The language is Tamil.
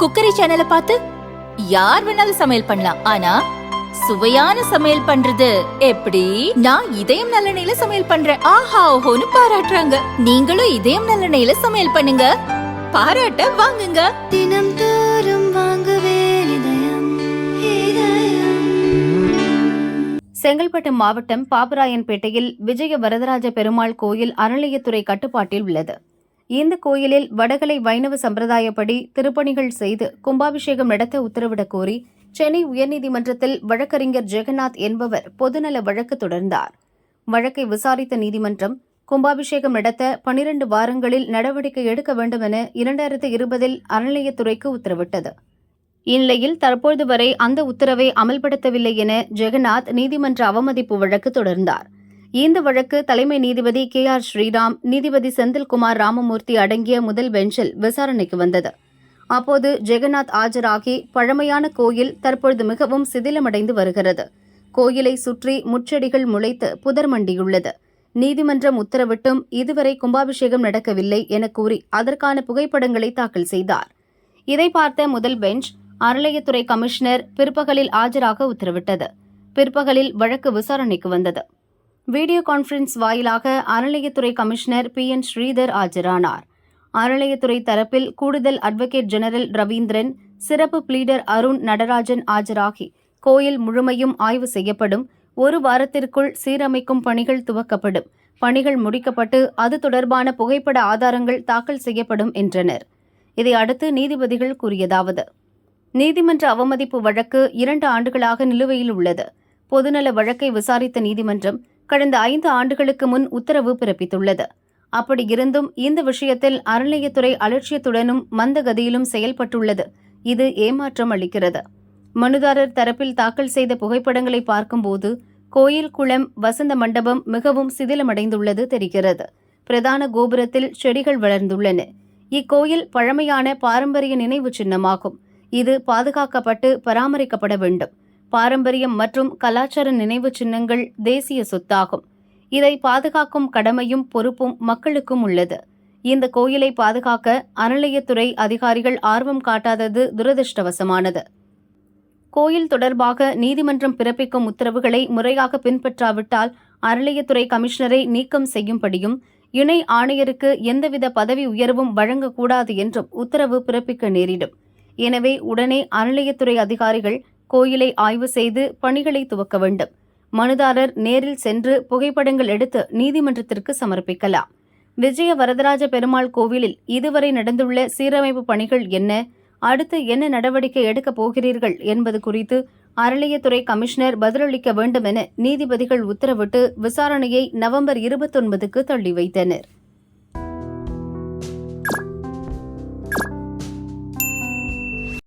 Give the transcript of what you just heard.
குக்கரி சேனலை பார்த்து யார் வேணாலும் சமையல் பண்ணலாம். ஆனா சுவையான சமையல் பண்றது எப்படி? நான் இதயம் நல்லெண்ணெயில சமையல் பண்றேன். ஆஹா ஓஹோன்னு பாராட்டுறாங்க. நீங்களும் இதயம் நல்லெண்ணெயில சமையல் பண்ணுங்க. பாராட்ட வாங்குங்க. தினம் தோறும் வாங்குவே இதயம் இதயம். செங்கல்பட்டு மாவட்டம் பாபராயன்பேட்டையில் விஜய வரதராஜ பெருமாள் கோயில் அறநிலையத்துறை கட்டுப்பாட்டில் உள்ளது. இந்த கோயிலில் வடகலை வைணவ சம்பிரதாயப்படி திருப்பணிகள் செய்து கும்பாபிஷேகம் நடத்த உத்தரவிடக் கோரி சென்னை உயர்நீதிமன்றத்தில் வழக்கறிஞர் ஜெகநாத் என்பவர் பொதுநல வழக்கு தொடர்ந்தார். வழக்கை விசாரித்த நீதிமன்றம் கும்பாபிஷேகம் நடத்த பனிரண்டு வாரங்களில் நடவடிக்கை எடுக்க வேண்டும் என இரண்டாயிரத்து இருபதில் அறநிலையத்துறைக்கு உத்தரவிட்டது. இந்நிலையில் தற்போது வரை அந்த உத்தரவை அமல்படுத்தவில்லை என ஜெகநாத் நீதிமன்ற அவமதிப்பு வழக்கு தொடர்ந்தார். இந்த வழக்கு தலைமை நீதிபதி கே ஆர் ஸ்ரீராம் நீதிபதி செந்தில்குமார் ராமமூர்த்தி அடங்கிய முதல் பெஞ்சில் விசாரணைக்கு வந்தது. அப்போது ஜெகநாத் ஆஜராகி பழமையான கோயில் தற்பொழுது மிகவும் சிதிலமடைந்து வருகிறது. கோயிலை சுற்றி முச்செடிகள் முளைத்து புதர் மண்டியுள்ளது. நீதிமன்றம் உத்தரவிட்டும் இதுவரை கும்பாபிஷேகம் நடக்கவில்லை என கூறி அதற்கான புகைப்படங்களை தாக்கல் செய்தார். இதை பார்த்த முதல் பெஞ்ச் அறநிலையத்துறை கமிஷனர் பிற்பகலில் ஆஜராக உத்தரவிட்டது. பிற்பகலில் வழக்கு விசாரணைக்கு வந்தது. வீடியோ கான்ஃபரன்ஸ் வாயிலாக அறநிலையத்துறை கமிஷனர் பி என் ஸ்ரீதர் ஆஜரானார். அறநிலையத்துறை தரப்பில் கூடுதல் அட்வொகேட் ஜெனரல் ரவீந்திரன் சிறப்பு பிளீடர் அருண் நடராஜன் ஆஜராகி கோயில் முழுமையும் ஆய்வு செய்யப்படும் ஒரு வாரத்திற்குள் சீரமைக்கும் பணிகள் துவக்கப்படும். பணிகள் முடிக்கப்பட்டு அது தொடர்பான புகைப்பட ஆதாரங்கள் தாக்கல் செய்யப்படும் என்றனர். இதை அடுத்து நீதிபதிகள் கூறியதாவது நீதிமன்ற அவமதிப்பு வழக்கு இரண்டு ஆண்டுகளாக நிலுவையில் உள்ளது. பொதுநல வழக்கை விசாரித்த நீதிமன்றம் கடந்த ஐந்து ஆண்டுகளுக்கு முன் உத்தரவு பிறப்பித்துள்ளது. அப்படி இருந்தும் இந்த விஷயத்தில் அறநிலையத்துறை அலட்சியத்துடனும் மந்தகதியிலும் செயல்பட்டுள்ளது. இது ஏமாற்றம் அளிக்கிறது. மனுதாரர் தரப்பில் தாக்கல் செய்த புகைப்படங்களை பார்க்கும்போது கோயில் குளம் வசந்த மண்டபம் மிகவும் சிதிலமடைந்துள்ளது தெரிகிறது. பிரதான கோபுரத்தில் செடிகள் வளர்ந்துள்ளன. இக்கோயில் பழமையான பாரம்பரிய நினைவு சின்னமாகும். இது பாதுகாக்கப்பட்டு பராமரிக்கப்பட வேண்டும். பாரம்பரியம் மற்றும் கலாச்சார நினைவு சின்னங்கள் தேசிய சொத்தாகும். இதை பாதுகாக்கும் கடமையும் பொறுப்பும் மக்களுக்கும் உள்ளது. இந்த கோயிலை பாதுகாக்க அறநிலையத்துறை அதிகாரிகள் ஆர்வம் காட்டாதது துரதிருஷ்டவசமானது. கோயில் தொடர்பாக நீதிமன்றம் பிறப்பிக்கும் உத்தரவுகளை முறையாக பின்பற்றாவிட்டால் அறநிலையத்துறை கமிஷனரை நீக்கம் செய்யும்படியும் இணை ஆணையருக்கு எந்தவித பதவி உயர்வும் வழங்கக்கூடாது என்றும் உத்தரவு பிறப்பிக்க நேரிடும். எனவே உடனே அறநிலையத்துறை அதிகாரிகள் கோயிலை ஆய்வு செய்து பணிகளை துவக்க வேண்டும். மனுதாரர் நேரில் சென்று புகைப்படங்கள் எடுத்து நீதிமன்றத்திற்கு சமர்ப்பிக்கலாம். விஜய வரதராஜ பெருமாள் கோவிலில் இதுவரை நடந்துள்ள சீரமைப்பு பணிகள் என்ன? அடுத்து என்ன நடவடிக்கை எடுக்கப் போகிறீர்கள் என்பது குறித்து அறநிலையத்துறை கமிஷனர் பதிலளிக்க வேண்டும் என நீதிபதிகள் உத்தரவிட்டு விசாரணையை நவம்பர் இருபத்தொன்பதுக்கு தள்ளி வைத்தனர்.